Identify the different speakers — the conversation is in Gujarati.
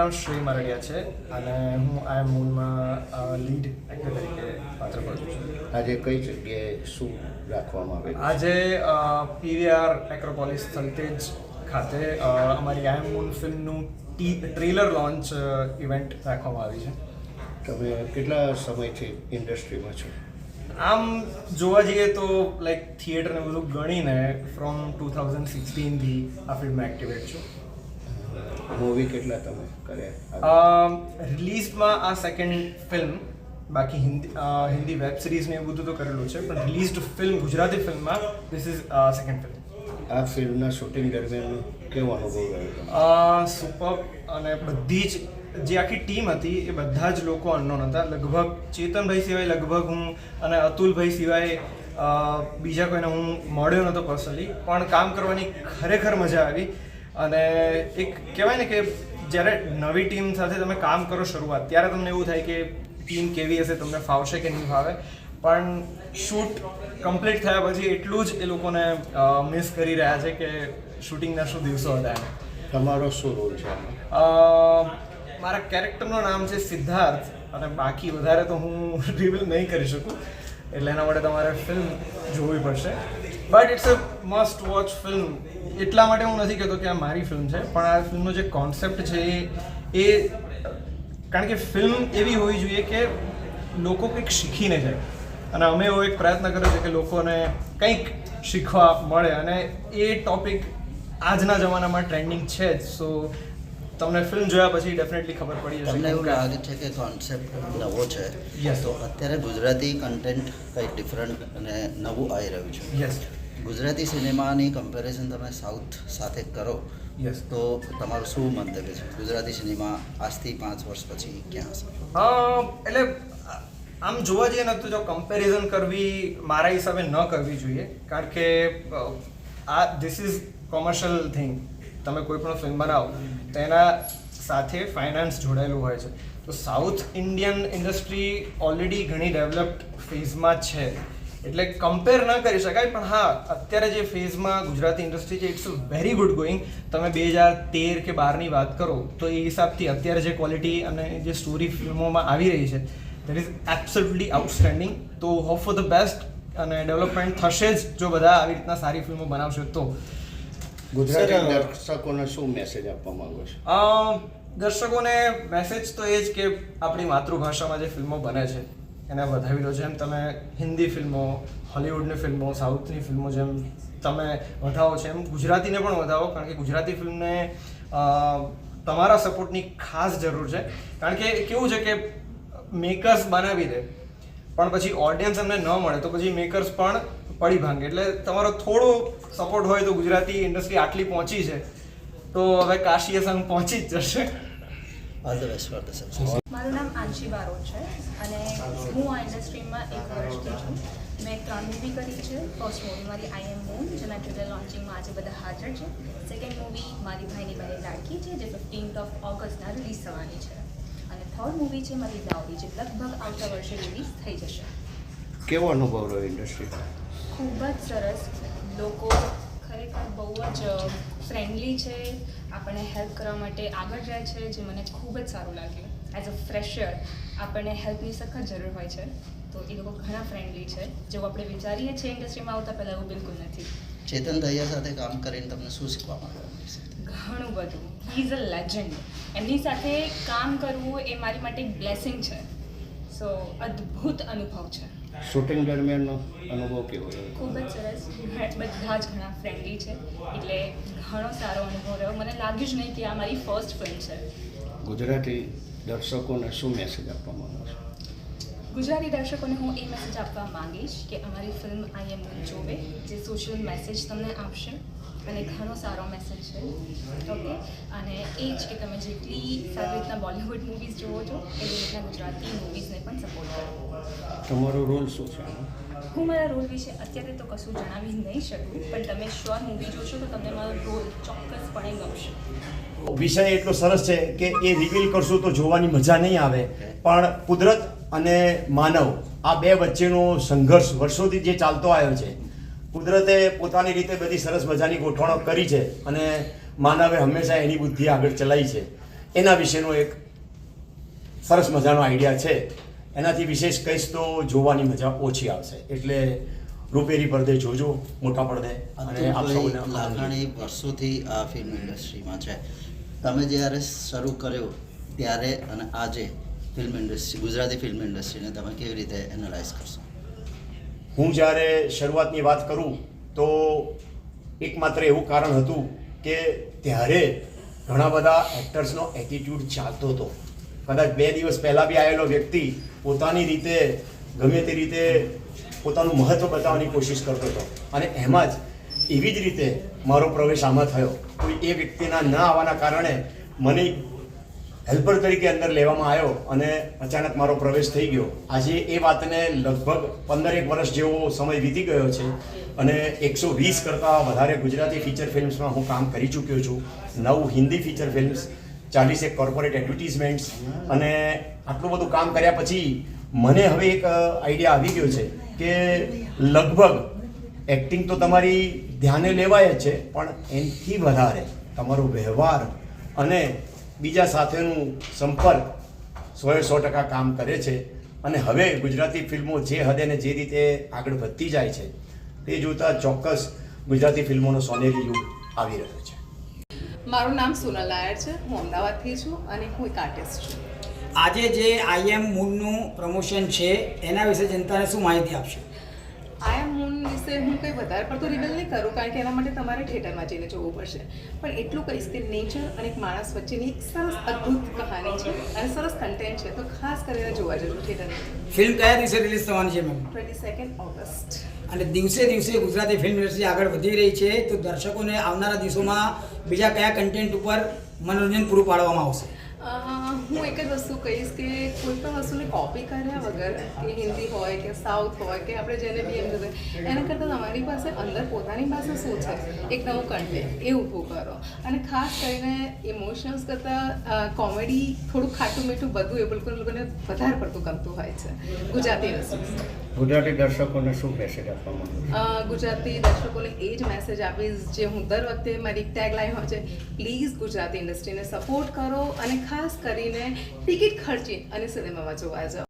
Speaker 1: નામ શ્રી મરડિયા છે અને હું આ મૂનમાં લીડ એક્ટર તરીકે પાત્ર ભજવું છું.
Speaker 2: આજે કઈ જગ્યાએ શું રાખવામાં આવે
Speaker 1: આજે પીવીઆર એક્રોપોલિસ થલતેજ ખાતે અમારી આઈ એમ મૂન ફિલ્મનું ટી ટ્રેલર લોન્ચ ઇવેન્ટ રાખવામાં આવી છે.
Speaker 2: તમે કેટલા સમયથી ઇન્ડસ્ટ્રીમાં છો?
Speaker 1: આમ જોવા જઈએ તો લાઈક થિયેટર ને બધું ગણીને ફ્રોમ ટુ થાઉઝન્ડ સિક્સટીનથી આ ફિલ્મ એક્ટિવેટ છું.
Speaker 2: મૂવી કેટલા તમે કર્યા
Speaker 1: રિલીઝમાં આ સેકન્ડ ફિલ્મ બાકી હિન્દી હિન્દી વેબ સિરીઝ ને એવું બધું તો કરેલું છે પણ રિલીઝડ ફિલ્મ ગુજરાતી ફિલ્મમાં ધીસ ઇઝ સેકન્ડ ફિલ્મ
Speaker 2: આ ફિલ્મના શૂટિંગ દરમિયાન કેવો અનુભવ રહ્યો
Speaker 1: સુપર અને બધી જ જે આખી ટીમ હતી એ બધા જ લોકો અનનોન હતા. લગભગ ચેતનભાઈ સિવાય લગભગ હું અને અતુલભાઈ સિવાય બીજા કોઈને હું મળ્યો નહોતો પર્સનલી પણ કામ કરવાની ખરેખર મજા આવી. અને એક કહેવાય ને કે જ્યારે નવી ટીમ સાથે તમે કામ કરો શરૂઆત ત્યારે તમને એવું થાય કે ટીમ કેવી હશે તમને ફાવશે કે નહીં ફાવે. પણ શૂટ કમ્પ્લીટ થયા પછી એટલું જ એ લોકોને મિસ કરી રહ્યા છે કે શૂટિંગના શું દિવસો હતા
Speaker 2: તમારો શું રોલ છે?
Speaker 1: મારા કેરેક્ટરનું નામ છે સિદ્ધાર્થ અને બાકી વધારે તો હું રિવીલ નહીં કરી શકું. એટલે એના માટે તમારે ફિલ્મ જોવી પડશે. But it's a must watch film એટલા માટે હું નથી કહેતો કે આ મારી ફિલ્મ છે પણ આ ફિલ્મનો જે કોન્સેપ્ટ છે એ એ કારણ કે ફિલ્મ એવી હોવી જોઈએ કે લોકો કંઈક શીખીને જાય. અને અમે એવો એક પ્રયત્ન કર્યો છે કે લોકોને કંઈક શીખવા મળે. અને એ ટોપિક આજના જમાનામાં ટ્રેન્ડિંગ છે જ. સો તમને ફિલ્મ જોયા પછી ડેફિનેટલી ખબર પડી જશે
Speaker 3: તમને એવું લાગે છે કે કોન્સેપ્ટ નવો છે?
Speaker 1: યસ
Speaker 3: તો અત્યારે ગુજરાતી કન્ટેન્ટ કંઈક ડિફરન્ટ અને નવું આવી રહ્યું છે?
Speaker 1: યસ
Speaker 3: ગુજરાતી સિનેમાની કમ્પેરિઝન તમે સાઉથ સાથે કરો
Speaker 1: યસ
Speaker 3: તો તમારું શું મંતવ્ય છે? ગુજરાતી સિનેમા આજથી પાંચ વર્ષ પછી ક્યાં હશે?
Speaker 1: એટલે આમ જોવા જઈએ ને તો જો કમ્પેરિઝન કરવી મારા હિસાબે ન કરવી જોઈએ કારણ કે આ ધીસ ઇઝ કોમર્શિયલ થિંગ તમે કોઈ પણ ફિલ્મ બનાવો તો એના સાથે ફાઇનાન્સ જોડાયેલું હોય છે. તો સાઉથ ઇન્ડિયન ઇન્ડસ્ટ્રી ઓલરેડી ઘણી ડેવલપ્ડ ફેઝમાં છે. એટલે કમ્પેર ન કરી શકાય પણ હા અત્યારે જે ફેઝમાં ગુજરાતી ઇન્ડસ્ટ્રી છે ઇટ્સ વેરી ગુડ ગોઈંગ તમે બે હજાર તેર કે બારની વાત કરો તો એ હિસાબથી અત્યારે જે ક્વોલિટી અને જે સ્ટોરી ફિલ્મોમાં આવી રહી છે દેટ ઇઝ એબ્સોલ્યુટલી આઉટસ્ટેન્ડિંગ તો હોપ ફોર ધ બેસ્ટ અને ડેવલપમેન્ટ થશે જ જો બધા આવી રીતના સારી ફિલ્મો બનાવશે તો.
Speaker 2: ગુજરાતી દર્શકોને શું મેસેજ આપવા માંગો છો?
Speaker 1: દર્શકોને મેસેજ તો એ જ કે આપણી માતૃભાષામાં જે ફિલ્મો બને છે એને વધાવી દો જેમ તમે હિન્દી ફિલ્મો, હોલિવૂડની ફિલ્મો, સાઉથની ફિલ્મો જેમ તમે વધાવો છો, એમ ગુજરાતીને પણ વધાવો, કારણ કે ગુજરાતી ફિલ્મને તમારા સપોર્ટની ખાસ જરૂર છે. કારણ કે કેવું છે કે મેકર્સ બનાવી દે, પણ પછી ઓડિયન્સ એમને ન મળે, તો પછી મેકર્સ પણ પડી ભાંગે. એટલે તમારો થોડો સપોર્ટ હોય તો ગુજરાતી ઇન્ડસ્ટ્રી આટલી પહોંચી છે, તો હવે કાશીએ સંગ પહોંચી જ જશે.
Speaker 3: All the best for the success
Speaker 4: મારું નામ આંશી બારોટ છે અને હું આ ઇન્ડસ્ટ્રીમાં એક વર્ષથી છું. મેં ત્રણ મૂવી કરી છે. ફર્સ્ટ મૂવી મારી આઈ એમ મૂન જેના ટ્રેલર લોન્ચિંગમાં આજે બધા હાજર છે. સેકન્ડ મૂવી મારી ભાઈની બહેન લાડકી છે જે ફિફ્ટીન્થ ઓફ ઓગસ્ટના રિલીઝ થવાની છે. અને થર્ડ મૂવી છે મારી દાવડી જે લગભગ આવતા વર્ષે રિલીઝ થઈ જશે.
Speaker 2: કેવો અનુભવ રહ્યો ઇન્ડસ્ટ્રી
Speaker 4: ખૂબ જ સરસ. લોકો બહુ જ ફ્રેન્ડલી છે. આપણને હેલ્પ કરવા માટે આગળ રહે છે જે મને ખૂબ જ સારું લાગ્યું એઝ અ ફ્રેશર આપણને હેલ્પની સખત જરૂર હોય છે. તો એ લોકો ઘણા ફ્રેન્ડલી છે. જેવું આપણે વિચારીએ છીએ ઇન્ડસ્ટ્રીમાં આવતા પહેલાં એવું બિલકુલ નથી.
Speaker 3: ચેતન દહિયા સાથે કામ કરીને તમને શું શીખવા મળ્યું
Speaker 4: ઘણું બધું. હી ઇઝ અ લેજન્ડ એમની સાથે કામ કરવું એ મારી માટે એક બ્લેસિંગ છે. સો અદ્ભુત અનુભવ છે.
Speaker 2: શૂટિંગ દરમિયાનનો અનુભવ કેવો
Speaker 4: ખૂબ જ સરસ. બધા જ ઘણા ફ્રેન્ડલી છે. એટલે ઘણો સારો અનુભવ રહ્યો. મને લાગ્યું જ નહીં કે આ મારી ફર્સ્ટ ફિલ્મ છે.
Speaker 2: ગુજરાતી દર્શકોને શું મેસેજ આપવા માંગો છો?
Speaker 4: ગુજરાતી દર્શકોને હું એ મેસેજ આપવા માંગીશ કે અમારી ફિલ્મ આઈ એમ જોવે જે સોશિયલ મેસેજ તમને આપશે અને ઘણો સારો મેસેજ છે. ઓકે અને એ જ કે તમે જેટલી સારી રીતના બોલિવૂડ મૂવીઝ જોવો છો એવી રીતના ગુજરાતી મૂવીઝને પણ સપોર્ટ કરો.
Speaker 2: તમારો રોલ શું છે?
Speaker 4: હું મારા રોલ વિશે અત્યારે તો કશું જણાવી નહીં શકું, પણ તમે શ્યોર મૂવી જોશો તો તમને મારો રોલ ચોક્કસપણે ગમશે.
Speaker 5: વિષય એટલો સરસ છે કે એ રિવીલ કરશું તો જોવાની મજા નહીં આવે. પણ કુદરત અને માનવ આ બે વચ્ચેનો સંઘર્ષ વર્ષોથી જે ચાલતો આવ્યો છે, કુદરતે પોતાની રીતે બધી સરસ મજાની ગોઠવણો કરી છે અને માનવે હંમેશા એની બુદ્ધિ આગળ ચલાવી છે. એના વિશેનો એક સરસ મજાનો આઈડિયા છે. એનાથી વિશેષ કહીશ તો જોવાની મજા ઓછી આવશે. એટલે રૂપેરી પડદે જોજો મોટા પડદે અને આપ સૌને
Speaker 3: લાખાણી વર્ષોથી આ ફિલ્મ ઇન્ડસ્ટ્રીમાં છે. તમે જ્યારે શરૂ કર્યો ત્યારે અને આજે ફિલ્મ ઇન્ડસ્ટ્રી ગુજરાતી ફિલ્મ ઇન્ડસ્ટ્રીને તમે કેવી રીતે એનાલાઇઝ કરશો?
Speaker 5: હું જ્યારે શરૂઆતની વાત કરું તો એકમાત્ર એવું કારણ હતું કે ત્યારે ઘણા બધા એક્ટર્સનો એટીટ્યૂડ ચાલતો હતો. કદાચ બે દિવસ પહેલાં બી આવેલો વ્યક્તિ પોતાની રીતે, ગમે તે રીતે પોતાનું મહત્ત્વ બતાવવાની કોશિશ કરતો હતો. અને એમાં જ એવી જ રીતે મારો પ્રવેશ આમાં થયો. કોઈ એ વ્યક્તિના ન આવવાના કારણે મને હેલ્પર તરીકે અંદર લેવામાં આવ્યો અને અચાનક મારો પ્રવેશ થઈ ગયો. આજે એ વાતને લગભગ પંદરેક વર્ષ જેવો સમય વીતી ગયો છે અને એકસો વીસ કરતાં વધારે ગુજરાતી ફીચર ફિલ્મ્સમાં હું કામ કરી ચૂક્યો છું. નવ હિન્દી ફીચર ફિલ્મ્સ ચાલીસેક કોર્પોરેટ એડવર્ટિઝમેન્ટ્સ અને આટલું બધું કામ કર્યા પછી મને હવે એક આઈડિયા આવી ગયો છે કે લગભગ એક્ટિંગ તો તમારી ધ્યાને લેવાય જ છે, પણ એનાથી વધારે તમારો વ્યવહાર અને બીજા સાથેનું સંપર્ક સોએ સો ટકા કામ કરે છે. અને હવે ગુજરાતી ફિલ્મો જે હદે ને જે રીતે આગળ વધતી જાય છે, તે જોતાં ચોક્કસ ગુજરાતી ફિલ્મોનો સોનેરી યુગ આવી રહ્યો છે.
Speaker 6: મારું નામ સોનલ નાયર છે. હું અમદાવાદથી છું અને હું એક આર્ટિસ્ટ છું.
Speaker 7: આજે જે આઈએમ મૂનનું પ્રમોશન છે એના વિશે જનતાને શું માહિતી આપશે?
Speaker 6: આઈ એમ મૂન વિશે હું કંઈ વધારે પડતો રિવીલ નહીં કરું કારણ કે એના માટે તમારે થિયેટરમાં જઈને જોવું પડશે. પણ એટલું કહીશ કે નેચર અને એક માણસ વચ્ચેની એક સરસ અદ્ભુત કહાની છે અને સરસ કન્ટેન્ટ છે. તો ખાસ કરીને જોવા જરૂર થિયેટરમાં
Speaker 7: ફિલ્મ કયા દિવસે રિલીઝ થવાની છે મેમ?
Speaker 6: ટ્વેન્ટી સેકન્ડ ઓગસ્ટ
Speaker 7: અને દિવસે દિવસે ગુજરાતી ફિલ્મ ઇન્ડસ્ટ્રી આગળ વધી રહી છે, તો દર્શકોને આવનારા દિવસોમાં બીજા કયા કન્ટેન્ટ ઉપર મનોરંજન પૂરું પાડવામાં આવશે?
Speaker 6: હું એક જ વસ્તુ કહીશ કે કોઈ પણ વસ્તુને કોપી કર્યા વગર કે હિન્દી હોય કે સાઉથ હોય કે આપણે જેને બી એમ કહીએ એના કરતાં તમારી પાસે અંદર પોતાની પાસે શું છે? એક નવું કન્ટેન્ટ એ ઊભું કરો. અને ખાસ કરીને ઇમોશન્સ કરતાં કોમેડી થોડું ખાટું મીઠું બધું એ બિલકુલ લોકોને વધારે પડતું ગમતું હોય છે. ગુજરાતી
Speaker 2: ગુજરાતી દર્શકોને શું મેસેજ આપવા માંગુ
Speaker 6: ગુજરાતી દર્શકોને એ જ મેસેજ આપીશ જે હું દર વખતે મારી ટેગ લાઈન હોય છે પ્લીઝ ગુજરાતી ઇન્ડસ્ટ્રીને સપોર્ટ કરો. અને ખાસ કરીને ટિકિટ ખર્ચી અને સિનેમામાં જોવા જાઓ.